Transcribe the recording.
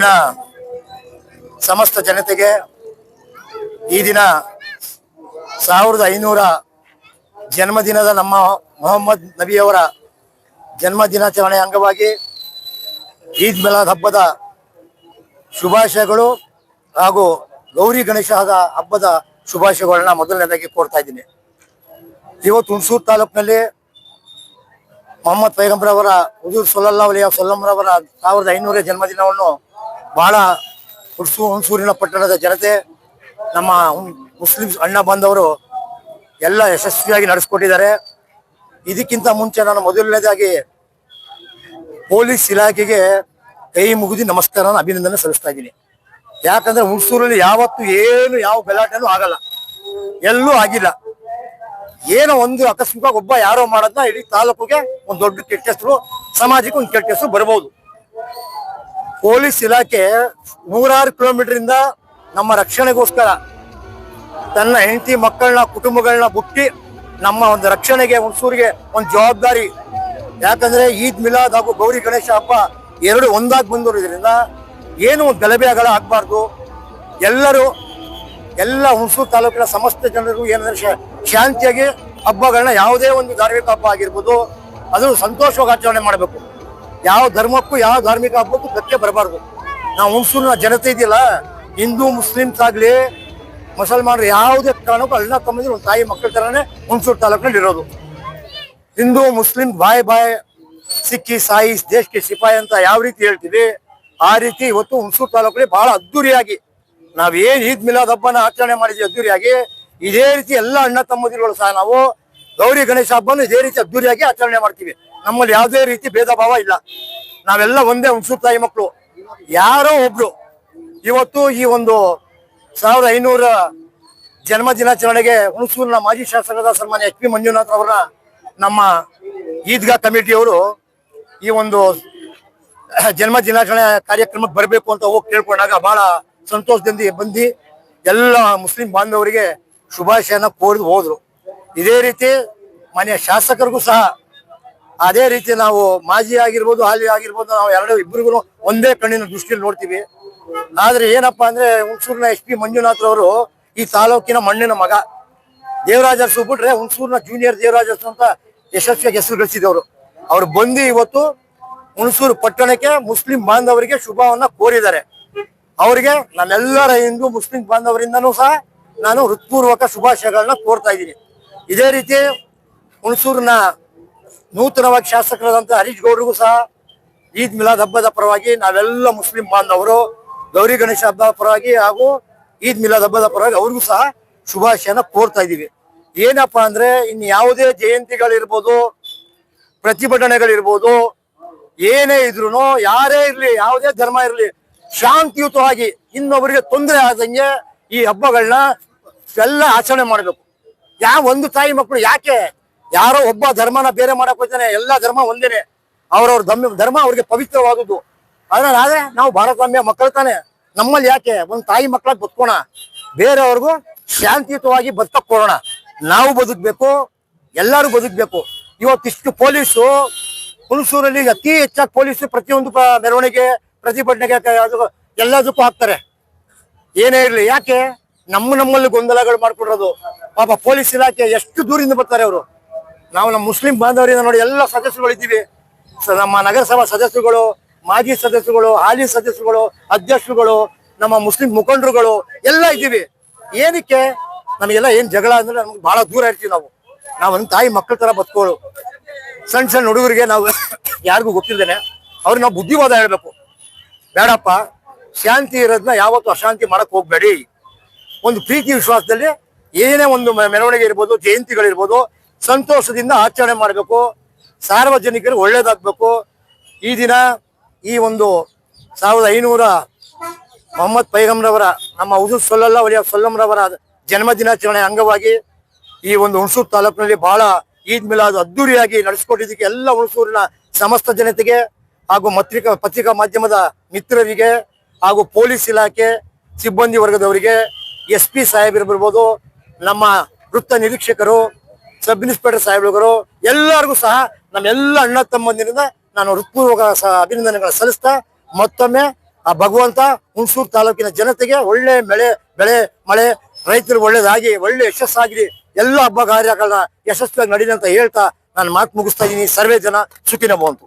ಹುಣಸೂರಿನ ಸಮಸ್ತ ಜನತೆಗೆ ಈ ದಿನ ಸಾವಿರದ ಐನೂರ ಜನ್ಮದಿನದ ನಮ್ಮ ಮೊಹಮ್ಮದ್ ನಬಿಯವರ ಜನ್ಮ ದಿನಾಚರಣೆ ಅಂಗವಾಗಿ ಈದ್ ಮಿಲಾದ್ ಹಬ್ಬದ ಶುಭಾಶಯಗಳು ಹಾಗೂ ಗೌರಿ ಗಣೇಶದ ಹಬ್ಬದ ಶುಭಾಶಯಗಳನ್ನ ಮೊದಲನೇದಾಗಿ ಕೋರ್ತಾ ಇದ್ದೀನಿ. ಇವತ್ತು ಹುಣಸೂರು ತಾಲೂಕಿನಲ್ಲಿ ಮೊಹಮ್ಮದ್ ಪೈಗಂಬರವರ ಹುಜೂರ್ ಸೊಲ್ಲಾ ಅಲಿಯ ಸೊಲ್ಲಂರವರ ಸಾವಿರದ ಐನೂರ ಜನ್ಮದಿನವನ್ನು ಬಹಳ ಹುಣಸೂ ಹುಣಸೂರಿನ ಪಟ್ಟಣದ ಜನತೆ, ನಮ್ಮ ಮುಸ್ಲಿಮ್ಸ್ ಮುಸ್ಲಿಂ ಅಣ್ಣ ಬಂದವರು ಎಲ್ಲ ಯಶಸ್ವಿಯಾಗಿ ನಡೆಸ್ಕೊಟ್ಟಿದ್ದಾರೆ. ಇದಕ್ಕಿಂತ ಮುಂಚೆ ನಾನು ಮೊದಲನೇದಾಗಿ ಪೊಲೀಸ್ ಇಲಾಖೆಗೆ ಕೈ ಮುಗಿದು ನಮಸ್ಕಾರ ಅಭಿನಂದನೆ ಸಲ್ಲಿಸ್ತಾ ಇದ್ದೀನಿ. ಯಾಕಂದ್ರೆ ಹುಣಸೂರಲ್ಲಿ ಯಾವತ್ತು ಏನು ಯಾವ ಗಲಾಟೆನೂ ಆಗಲ್ಲ. ಎಲ್ಲೂ ಆಗಿಲ್ಲ. ಏನೋ ಒಂದು ಆಕಸ್ಮಿಕವಾಗಿ ಒಬ್ಬ ಯಾರೋ ಮಾಡೋದನ್ನ ಇಡೀ ತಾಲೂಕಿಗೆ ಒಂದು ದೊಡ್ಡ ಕೆಟ್ಟ ಹೆಸರು, ಸಮಾಜಕ್ಕೆ ಒಂದು ಕೆಟ್ಟ ಹೆಸರು ಬರಬಹುದು ಪೊಲೀಸ್ ಇಲಾಖೆ ನೂರಾರು ಕಿಲೋಮೀಟರ್ ಇಂದ ನಮ್ಮ ರಕ್ಷಣೆಗೋಸ್ಕರ ತನ್ನ ಹೆಂಡತಿ ಮಕ್ಕಳನ್ನ ಕುಟುಂಬಗಳನ್ನ ಬುಟ್ಟಿ ನಮ್ಮ ಒಂದು ರಕ್ಷಣೆಗೆ ಹುಣಸೂರಿಗೆ ಒಂದು ಜವಾಬ್ದಾರಿ. ಯಾಕಂದ್ರೆ ಈದ್ ಮಿಲಾದ್ ಹಾಗೂ ಗೌರಿ ಗಣೇಶ ಹಬ್ಬ ಎರಡು ಒಂದಾಗಿ ಬಂದಿರೋದ್ರಿಂದ ಏನು ಒಂದು ಗಲಭೆ ಆಗಲ ಆಗ್ಬಾರ್ದು. ಎಲ್ಲರೂ, ಎಲ್ಲ ಹುಣಸೂರು ತಾಲೂಕಿನ ಸಮಸ್ತ ಜನರಿಗೂ ಏನಂದ್ರೆ ಶಾಂತಿಯಾಗಿ ಹಬ್ಬಗಳನ್ನ ಯಾವುದೇ ಒಂದು ಧಾರ್ಮಿಕ ಹಬ್ಬ ಆಗಿರ್ಬೋದು ಅದನ್ನು ಸಂತೋಷವಾಗಿ ಆಚರಣೆ ಮಾಡಬೇಕು. ಯಾವ ಧರ್ಮಕ್ಕೂ, ಯಾವ ಧಾರ್ಮಿಕ ಹಬ್ಬಕ್ಕೂ ಧಕ್ಕೆ ಬರಬಾರ್ದು. ನಾವು ಹುಣಸೂರಿನ ಜನತೆ ಇದೆಯಲ್ಲ, ಹಿಂದೂ ಮುಸ್ಲಿಮ್ಸ್ ಆಗ್ಲಿ ಮುಸಲ್ಮಾನರು ಯಾವುದೇ ಕಾರಣಕ್ಕೂ ಅಣ್ಣ ತಮ್ಮಂದಿರು ಒಂದು ತಾಯಿ ಮಕ್ಕಳ ಥರನೇ ಹುಣಸೂರು ತಾಲೂಕಿನಲ್ಲಿ ಇರೋದು. ಹಿಂದೂ ಮುಸ್ಲಿಂ ಬಾಯ್ ಬಾಯ್, ಸಿಕ್ಕಿ, ಸಾಯಿ, ದೇಶಕ್ಕೆ ಸಿಪಾಯಿ ಅಂತ ಯಾವ ರೀತಿ ಹೇಳ್ತೀವಿ, ಆ ರೀತಿ ಇವತ್ತು ಹುಣಸೂರು ತಾಲೂಕಲ್ಲಿ ಬಹಳ ಅದ್ದೂರಿಯಾಗಿ, ನಾವೇನು ಈದ್ ಮಿಲಾದ್ ಹಬ್ಬನ ಆಚರಣೆ ಮಾಡಿದ್ವಿ ಅದ್ದೂರಿಯಾಗಿ, ಇದೇ ರೀತಿ ಎಲ್ಲ ಅಣ್ಣ ತಮ್ಮದಿರುಗಳು ಸಹ ನಾವು ಗೌರಿ ಗಣೇಶ ಹಬ್ಬನು ಇದೇ ರೀತಿ ಅದ್ದೂರಿಯಾಗಿ ಆಚರಣೆ ಮಾಡ್ತೀವಿ. ನಮ್ಮಲ್ಲಿ ಯಾವುದೇ ರೀತಿ ಭೇದ ಭಾವ ಇಲ್ಲ. ನಾವೆಲ್ಲ ಒಂದೇ ಹುಣಸು ತಾಯಿ ಮಕ್ಕಳು ಯಾರೋ ಒಬ್ರು ಇವತ್ತು ಈ ಒಂದು ಸಾವಿರದ ಐನೂರ ಜನ್ಮ ದಿನಾಚರಣೆಗೆ ಹುಣಸೂರಿನ ಮಾಜಿ ಶಾಸಕರಾದ ಸನ್ಮಾನ್ಯ ಎಚ್ ಪಿ ಮಂಜುನಾಥ್ ಅವರ ನಮ್ಮ ಈದ್ಗಾ ಕಮಿಟಿಯವರು ಈ ಒಂದು ಜನ್ಮ ದಿನಾಚರಣೆ ಕಾರ್ಯಕ್ರಮಕ್ಕೆ ಬರಬೇಕು ಅಂತ ಹೋಗಿ ಕೇಳ್ಕೊಂಡಾಗ ಬಹಳ ಸಂತೋಷದಿಂದ ಬಂದು ಎಲ್ಲ ಮುಸ್ಲಿಂ ಬಾಂಧವರಿಗೆ ಶುಭಾಶಯನ ಕೋರಿದು ಹೋದ್ರು. ಇದೇ ರೀತಿ ಮನೆಯ ಶಾಸಕರಿಗೂ ಸಹ ಅದೇ ರೀತಿ ನಾವು ಮಾಜಿ ಆಗಿರ್ಬೋದು, ಹಾಲಿ ಆಗಿರ್ಬೋದು, ನಾವು ಎರಡು ಇಬ್ಬರಿಗೂ ಒಂದೇ ಕಣ್ಣಿನ ದೃಷ್ಟಿಯಲ್ಲಿ ನೋಡ್ತೀವಿ. ಆದ್ರೆ ಏನಪ್ಪಾ ಅಂದ್ರೆ ಹುಣಸೂರಿನ ಎಸ್ ಪಿ ಮಂಜುನಾಥ್ ಅವರು ಈ ತಾಲೂಕಿನ ಮಣ್ಣಿನ ಮಗ. ದೇವರಾಜ ಸುಬಿಟ್ರೆ ಬಿಟ್ರೆ ಹುಣಸೂರಿನ ಜೂನಿಯರ್ ದೇವರಾಜ ಅರಸು ಅಂತ ಯಶಸ್ವಿಯಾಗಿ ಹೆಸರು ಗಳಿಸಿದವರು. ಅವ್ರು ಬಂದು ಇವತ್ತು ಹುಣಸೂರು ಪಟ್ಟಣಕ್ಕೆ ಮುಸ್ಲಿಂ ಬಾಂಧವರಿಗೆ ಶುಭವನ್ನ ಕೋರಿದ್ದಾರೆ. ಅವರಿಗೆ ನಮ್ಮೆಲ್ಲರ ಹಿಂದೂ ಮುಸ್ಲಿಂ ಬಾಂಧವರಿಂದನೂ ಸಹ ನಾನು ಹೃತ್ಪೂರ್ವಕ ಶುಭಾಶಯಗಳನ್ನ ಕೋರ್ತಾ ಇದ್ದೀನಿ. ಇದೇ ರೀತಿ ಹುಣಸೂರಿನ ನೂತನವಾಗಿ ಶಾಸಕರಾದಂಥ ಹರೀಶ್ ಗೌಡ್ರಿಗೂ ಸಹ ಈದ್ ಮಿಲಾದ್ ಹಬ್ಬದ ಪರವಾಗಿ ನಾವೆಲ್ಲ ಮುಸ್ಲಿಂ ಬಾಂಧವರು, ಗೌರಿ ಗಣೇಶ ಹಬ್ಬದ ಪರವಾಗಿ ಹಾಗೂ ಈದ್ ಮಿಲಾದ್ ಹಬ್ಬದ ಪರವಾಗಿ ಅವ್ರಿಗೂ ಸಹ ಶುಭಾಶಯನ ಕೋರ್ತಾ ಇದೀವಿ ಏನಪ್ಪಾ ಅಂದ್ರೆ ಇನ್ ಯಾವುದೇ ಜಯಂತಿಗಳಿರ್ಬೋದು, ಪ್ರತಿಭಟನೆಗಳಿರ್ಬೋದು, ಏನೇ ಇದ್ರು ಯಾರೇ ಇರ್ಲಿ, ಯಾವುದೇ ಧರ್ಮ ಇರ್ಲಿ, ಶಾಂತಿಯುತವಾಗಿ ಇನ್ನೊಬ್ಬರಿಗೆ ತೊಂದರೆ ಆದಂಗೆ ಈ ಹಬ್ಬಗಳನ್ನ ಎಲ್ಲ ಆಚರಣೆ ಮಾಡಬೇಕು. ಯಾವ ಒಂದು ತಾಯಿ ಮಕ್ಕಳು ಯಾಕೆ? ಯಾರೋ ಒಬ್ಬ ಧರ್ಮನ ಬೇರೆ ಮಾಡಕ್ ಹೋಗ್ತಾನೆ, ಎಲ್ಲಾ ಧರ್ಮ ಒಂದೇನೆ. ಅವ್ರವ್ರ ಧರ್ಮ ಧರ್ಮ ಅವ್ರಿಗೆ ಪವಿತ್ರವಾದದ್ದು. ಆದ್ರೆ ಆದ್ರೆ ನಾವು ಭಾರತಾಂಬೆಯ ಮಕ್ಕಳು ತಾನೆ. ನಮ್ಮಲ್ಲಿ ಯಾಕೆ? ಒಂದು ತಾಯಿ ಮಕ್ಕಳಾಗಿ ಬದುಕೋಣ. ಬೇರೆಯವ್ರಿಗೂ ಶಾಂತಿಯುತವಾಗಿ ಬದುಕಕ್ ಕೊಡೋಣ ನಾವು ಬದುಕ್ಬೇಕು, ಎಲ್ಲರೂ ಬದುಕ್ಬೇಕು. ಇವತ್ತಿಷ್ಟು ಪೊಲೀಸು, ಹುಣಸೂರಲ್ಲಿ ಅತಿ ಹೆಚ್ಚಾಗಿ ಪೊಲೀಸ್ ಪ್ರತಿಯೊಂದು ಮೆರವಣಿಗೆ, ಪ್ರತಿಭಟನೆಗೆ ಎಲ್ಲದಕ್ಕೂ ಹಾಕ್ತಾರೆ. ಏನೇ ಇರಲಿ, ಯಾಕೆ? ನಮ್ಮ ನಮ್ಮಲ್ಲಿ ಗೊಂದಲಗಳು ಮಾಡ್ಕೊಡೋದು. ಪಾಪ ಪೊಲೀಸ್ ಇಲಾಖೆ ಎಷ್ಟು ದೂರಿಂದ ಬರ್ತಾರೆ ಅವರು? ನಾವು ನಮ್ಮ ಮುಸ್ಲಿಂ ಬಾಂಧವರಿಂದ ನೋಡಿ ಎಲ್ಲ ಸದಸ್ಯರುಗಳು ಇದ್ದೀವಿ. ನಮ್ಮ ನಗರಸಭಾ ಸದಸ್ಯರುಗಳು, ಮಾಜಿ ಸದಸ್ಯರುಗಳು, ಹಾಲಿ ಸದಸ್ಯರುಗಳು, ಅಧ್ಯಕ್ಷರುಗಳು, ನಮ್ಮ ಮುಸ್ಲಿಂ ಮುಖಂಡರುಗಳು ಎಲ್ಲ ಇದ್ದೀವಿ. ಏನಕ್ಕೆ? ನಮಗೆಲ್ಲ ಏನ್ ಜಗಳ ಅಂದ್ರೆ ನಮ್ಗೆ ಬಹಳ ದೂರ ಇರ್ತೀವಿ ನಾವು. ನಾವು ಒಂದು ತಾಯಿ ಮಕ್ಕಳ ತರ ಬದುಕೋಳು. ಸಣ್ಣ ಸಣ್ಣ ಹುಡುಗರಿಗೆ ನಾವು ಯಾರಿಗೂ ಗೊತ್ತಿಲ್ದೇನೆ. ಅವ್ರಿಗೆ ನಾವು ಬುದ್ಧಿವಾದ ಹೇಳ್ಬೇಕು. ಬೇಡಪ್ಪ. ಶಾಂತಿ ಇರೋದನ್ನ ಯಾವತ್ತೂ ಅಶಾಂತಿ ಮಾಡಕ್ ಹೋಗ್ಬೇಡಿ. ಒಂದು ಪ್ರೀತಿ ವಿಶ್ವಾಸದಲ್ಲಿ ಏನೇ ಒಂದು ಮೆರವಣಿಗೆ ಇರ್ಬೋದು, ಜಯಂತಿಗಳಿರ್ಬೋದು, ಸಂತೋಷದಿಂದ ಆಚರಣೆ ಮಾಡಬೇಕು ಸಾರ್ವಜನಿಕರು ಒಳ್ಳೇದಾಗಬೇಕು. ಈ ದಿನ ಈ ಒಂದು ಸಾವಿರದ ಐನೂರ ಮೊಹಮ್ಮದ್ ಪೈಗಂರವರ ನಮ್ಮ ಹುಜೂರ್ ಸೊಲ್ಲಲ್ಲ ಒಲಿಯ ಸೊಲ್ಲಂರವರ ಜನ್ಮ ದಿನಾಚರಣೆ ಅಂಗವಾಗಿ ಈ ಒಂದು ಹುಣಸೂರು ತಾಲೂಕಿನಲ್ಲಿ ಬಹಳ ಈದ್ ಮಿಲಾದ್ ಅದ್ದೂರಿಯಾಗಿ ನಡೆಸ್ಕೊಟ್ಟಿದ್ದಕ್ಕೆ ಎಲ್ಲ ಹುಣಸೂರಿನ ಸಮಸ್ತ ಜನತೆಗೆ ಹಾಗೂ ಪತ್ರಿಕಾ ಪತ್ರಿಕಾ ಮಾಧ್ಯಮದ ಮಿತ್ರರಿಗೆ ಹಾಗೂ ಪೊಲೀಸ್ ಇಲಾಖೆ, ಸಿಬ್ಬಂದಿ ವರ್ಗದವರಿಗೆ, ಎಸ್ ಪಿ ಸಾಹೇಬರಿರ್ಬೋದು ನಮ್ಮ ವೃತ್ತ ನಿರೀಕ್ಷಕರು ಸಬ್ ಇನ್ಸ್ಪೆಕ್ಟರ್ ಸಾಹೇಬ್ರುಗಳು, ಎಲ್ಲರಿಗೂ ಸಹ ನಮ್ಮೆಲ್ಲ ಅಣ್ಣ ತಮ್ಮಂದಿರಿಂದ ನಾನು ಹೃತ್ಪೂರ್ವಕ ಅಭಿನಂದನೆಗಳನ್ನು ಅಭಿನಂದನೆಗಳ ಸಲ್ಲಿಸ್ತಾ, ಮತ್ತೊಮ್ಮೆ ಆ ಭಗವಂತ ಹುಣಸೂರು ತಾಲೂಕಿನ ಜನತೆಗೆ ಒಳ್ಳೆ ಬೆಳೆ ಬೆಳೆ, ಮಳೆ ರೈತರು ಒಳ್ಳೇದಾಗಿ, ಒಳ್ಳೆ ಯಶಸ್ಸಾಗಿ, ಎಲ್ಲ ಹಬ್ಬ ಕಾರ್ಯಗಳನ್ನ ಯಶಸ್ವಿಯಾಗಿ ನಡೀಲಿ ಅಂತ ಹೇಳ್ತಾ ನಾನು ಮಾತು ಮುಗಿಸ್ತಾ ಇದ್ದೀನಿ. ಸರ್ವೇ ಜನ ಸುಖಿನ ಭವಂತು.